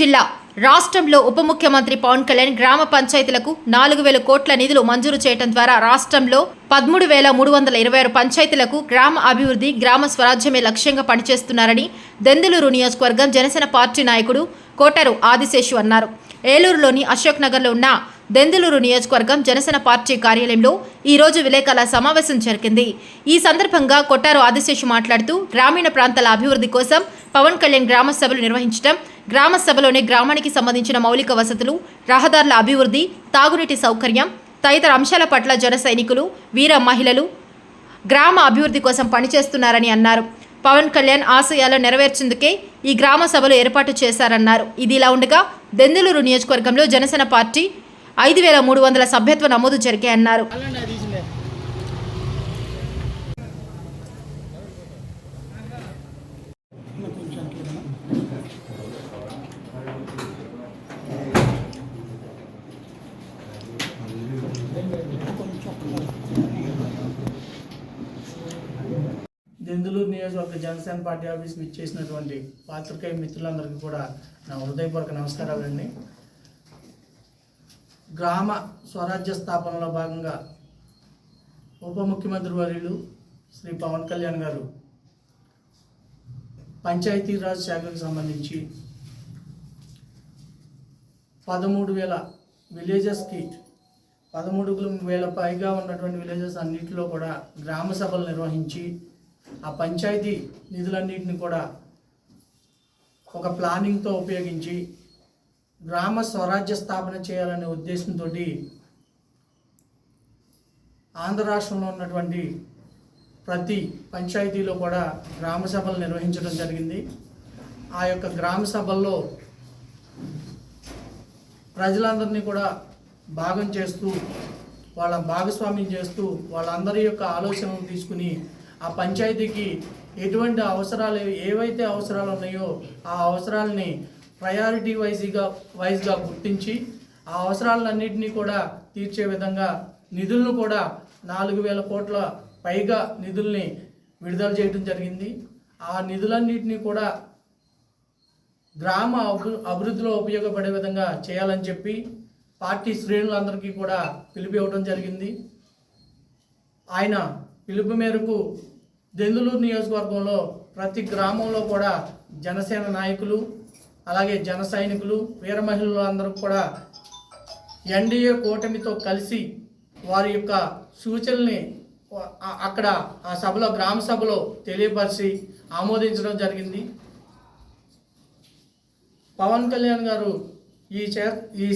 జిల్లా. రాష్ట్రంలో ఉప ముఖ్యమంత్రి పవన్ కళ్యాణ్ గ్రామ పంచాయతీలకు నాలుగు వేల కోట్ల నిధులు మంజూరు చేయడం ద్వారా రాష్ట్రంలో పదమూడు వేల మూడు వందల ఇరవై ఆరు పంచాయతీలకు గ్రామ అభివృద్ధి గ్రామ స్వరాజ్యమే లక్ష్యంగా పనిచేస్తున్నారని దెందులూరు నియోజకవర్గం జనసేన పార్టీ నాయకుడు కోటరు ఆదిశేషు అన్నారు. ఏలూరులోని అశోక్ నగర్లో ఉన్న దెందులూరు నియోజకవర్గం జనసేన పార్టీ కార్యాలయంలో ఈ రోజు విలేకరుల సమావేశం జరిగింది. ఈ సందర్భంగా కొట్టారు ఆదిశేషు మాట్లాడుతూ గ్రామీణ ప్రాంతాల అభివృద్ధి కోసం పవన్ కళ్యాణ్ గ్రామ సభలు నిర్వహించడం గ్రామ సభలోని గ్రామానికి సంబంధించిన మౌలిక వసతులు రహదారుల అభివృద్ధి తాగునీటి సౌకర్యం తదితర అంశాల పట్ల జన సైనికులు వీర మహిళలు గ్రామ అభివృద్ధి కోసం పనిచేస్తున్నారని అన్నారు. పవన్ కళ్యాణ్ ఆశయాలు నెరవేర్చేందుకే ఈ గ్రామ సభలు ఏర్పాటు చేశారన్నారు. ఇది ఇలా ఉండగా దెందులూరు నియోజకవర్గంలో జనసేన పార్టీ ఐదు వేల మూడు వందల సభ్యత్వ నమోదు జరిగాయన్నారు. దెందులూరు నియోజకవర్గ జనసేన పార్టీ ఆఫీస్కి ఇచ్చేసినటువంటి పాత్రికేయ మిత్రులందరికీ కూడా నా హృదయపూర్వక నమస్కారాలండి గ్రామ స్వరాజ్య స్థాపనలో భాగంగా ఉప ముఖ్యమంత్రి వర్యులు శ్రీ పవన్ కళ్యాణ్ గారు పంచాయతీరాజ్ శాఖకు సంబంధించి పదమూడు వేల విలేజెస్కి పదమూడు వేల పైగా ఉన్నటువంటి విలేజెస్ అన్నింటిలో కూడా గ్రామ సభలు నిర్వహించి ఆ పంచాయతీ నిధులన్నింటిని కూడా ఒక ప్లానింగ్తో ఉపయోగించి గ్రామ స్వరాజ్య స్థాపన చేయాలనే ఉద్దేశంతో ఆంధ్ర రాష్ట్రంలో ఉన్నటువంటి ప్రతి పంచాయతీలో కూడా గ్రామ సభలు నిర్వహించడం జరిగింది. ఆ యొక్క గ్రామ సభల్లో ప్రజలందరినీ కూడా భాగం చేస్తూ వాళ్ళ భాగస్వామ్యం చేస్తూ వాళ్ళందరి యొక్క ఆలోచనలు తీసుకుని ఆ పంచాయతీకి ఎటువంటి అవసరాలు ఏవైతే అవసరాలు ఉన్నాయో ఆ అవసరాలని ప్రయారిటీ వైజ్గా వైజ్గా గుర్తించి ఆ అవసరాలన్నింటినీ కూడా తీర్చే విధంగా నిధులను కూడా నాలుగు వేల కోట్ల పైగా నిధుల్ని విడుదల చేయడం జరిగింది. ఆ నిధులన్నింటినీ కూడా గ్రామ అభి- అభివృద్ధిలో ఉపయోగపడే విధంగా చేయాలని చెప్పి పార్టీ శ్రేణులందరికీ కూడా పిలిపి ఇవ్వడం జరిగింది. ఆయన పిలుపు మేరకు దెందులూరు నియోజకవర్గంలో ప్రతి గ్రామంలో కూడా జనసేన నాయకులు అలాగే జన సైనికులు వీర మహిళలు అందరూ కూడా ఎన్డీఏ కూటమితో కలిసి వారి యొక్క సూచనల్ని అక్కడ ఆ సభలో గ్రామ సభలో తెలియపరిచి ఆమోదించడం జరిగింది. పవన్ కళ్యాణ్ గారు ఈ చే ఈ